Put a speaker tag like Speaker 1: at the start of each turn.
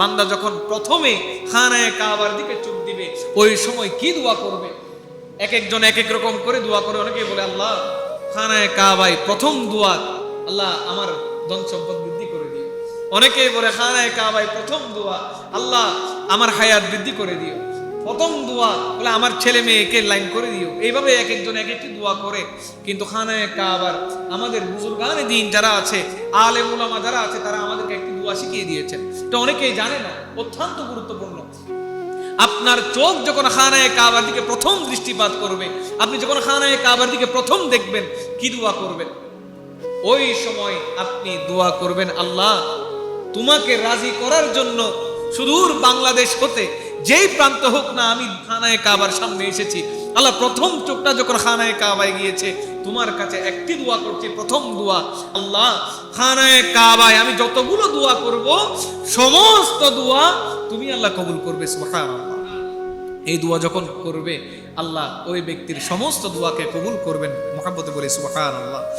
Speaker 1: বান্দা যখন প্রথমে খানায় কাবার দিকে চোখ দিবে, ওই সময় কি দোয়া করবে? এক একজন এক এক রকম করে দোয়া করে অনেকে বলে, আল্লাহ, খানায় কাবায় প্রথম দোয়া, আল্লাহ আমার ধন সম্পদ বৃদ্ধি করে দিও। অনেকে বলে, খানায় কাবায় প্রথম দোয়া, আল্লাহ আমার হায়াত বৃদ্ধি করে দিও। প্রথম দোয়া, বলে, আমার ছেলে মেয়েকে লাইন করে দিও। এইভাবে এক একজন এক একটি দোয়া করে। কিন্তু খানায় কাবার আমাদের বুজুর্গানে দিন যারা আছে আলে মুলামা যারা আছে, তারা দোয়া শিখিয়ে দিয়েছেন। এটা অনেকেই জানে না, অত্যন্ত গুরুত্বপূর্ণ। আপনার চোখ যখন খানায় কাবার দিকে প্রথম দৃষ্টিপাত করবে, আপনি যখন খানায় কাবার দিকে প্রথম দেখবেন, কি দোয়া করবেন? ওই সময় আপনি দোয়া করবেন, আল্লাহ, তোমাকে রাজি করার জন্য সুদূর বাংলাদেশ হতে, যেই প্রান্ত হোক না, আমি খানায় কাবার সামনে এসেছি আল্লাহ প্রথম চোখটা যখন খানায় কাবায় গিয়েছে, তোমার কাছে একটি দোয়া করছি, প্রথম দোয়া, আল্লাহ খানায় কাবায়, আমি যতগুলো দোয়া করব, সমস্ত দোয়া তুমি আল্লাহ কবুল করবে এই দোয়া যখন করবে, আল্লাহ ওই ব্যক্তির সমস্ত দোয়াকে কবুল করবেন, মহাব্বতে বলে, সুবহানাল্লাহ।